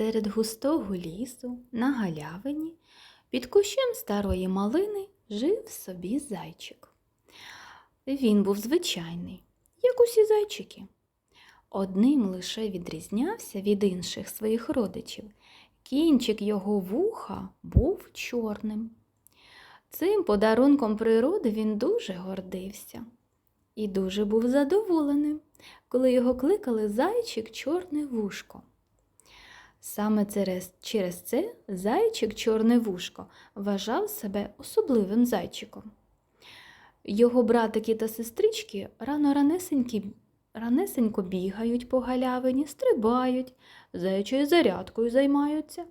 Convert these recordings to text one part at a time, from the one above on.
Серед густого лісу на галявині під кущем старої малини жив собі зайчик. Він був звичайний, як усі зайчики. Одним лише відрізнявся від інших своїх родичів. Кінчик його вуха був чорним. Цим подарунком природи він дуже гордився і дуже був задоволеним, коли його кликали зайчик чорне вушко. Саме через, це зайчик чорне вушко вважав себе особливим зайчиком. Його братики та сестрички рано ранесенько бігають по галявині, стрибають, заячою зарядкою займаються.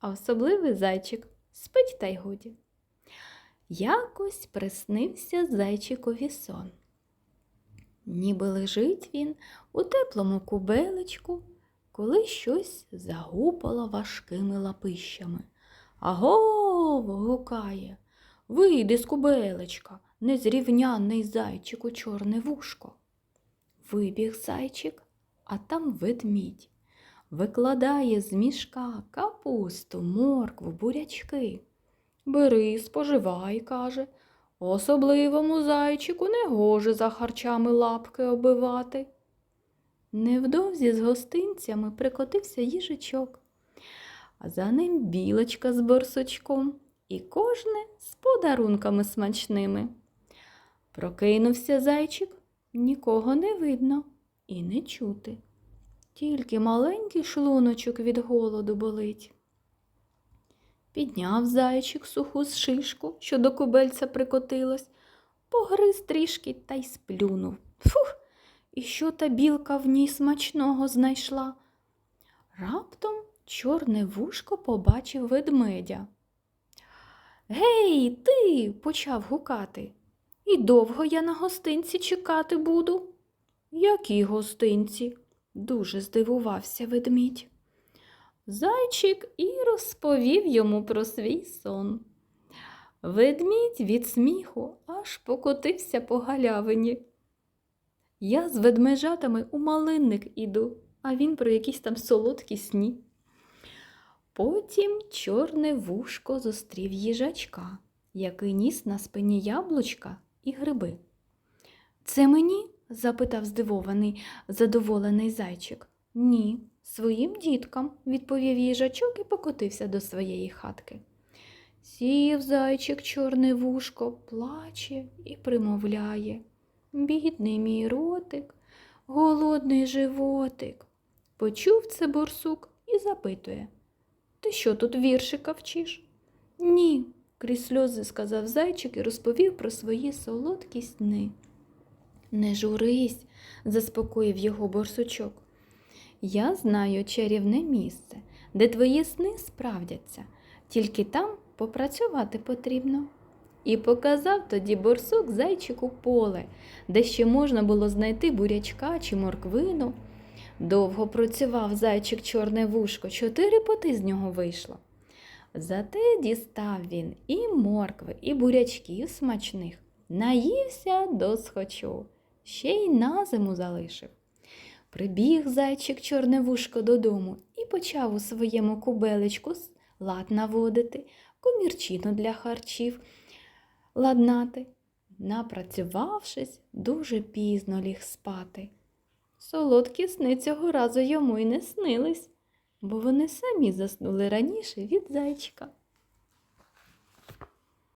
А особливий зайчик спить та й годі. Якось приснився зайчикові сон. Ніби лежить він у теплому кубелечку, коли щось загупало важкими лапищами. Агов. гукає. Вийди з кубелечка, незрівнянний зайчику чорне вушко. Вибіг зайчик, а там ведмідь. Викладає з мішка капусту, моркву, бурячки. Бери, споживай, каже. Особливому зайчику не гоже за харчами лапки оббивати. Невдовзі з гостинцями прикотився їжачок, а за ним білочка з борсучком і кожне з подарунками смачними. Прокинувся зайчик, нікого не видно і не чути. Тільки маленький шлуночок від голоду болить. Підняв зайчик суху з шишку, що до кубельця прикотилась, погриз трішки та й сплюнув. І що та білка в ній смачного знайшла? Раптом чорне вушко побачив ведмедя. Гей, ти, почав гукати. І довго я на гостинці чекати буду. Які гостинці? дуже здивувався ведмідь. Зайчик і розповів йому про свій сон. Ведмідь від сміху аж покотився по галявині. Я з ведмежатами у малинник іду, а він про якісь там солодкі сні. Потім чорне вушко зустрів їжачка, який ніс на спині яблучка і гриби. Це мені? запитав здивований, задоволений зайчик. Ні, своїм діткам, відповів їжачок і покотився до своєї хатки. Сів зайчик чорне вушко, плаче і примовляє. Бідний мій ротик, голодний животик. Почув це борсук і запитує. Ти що тут віршика вчиш? Ні, крізь сльози сказав зайчик і розповів про свої солодкі сни. Не журись, заспокоїв його борсучок. Я знаю чарівне місце, де твої сни справдяться, тільки там попрацювати потрібно. І показав тоді борсук зайчику поле, де ще можна було знайти бурячка чи морквину. Довго працював зайчик чорне вушко, чотири поти з нього вийшло. Зате дістав він і моркви, і бурячків смачних, наївся до схочу, ще й на зиму залишив. Прибіг зайчик чорне вушко додому і почав у своєму кубелечку лад наводити, комірчину для харчів ладнати. Напрацювавшись, дуже пізно ліг спати. Солодкі сни цього разу йому й не снились, бо вони самі заснули раніше від зайчика.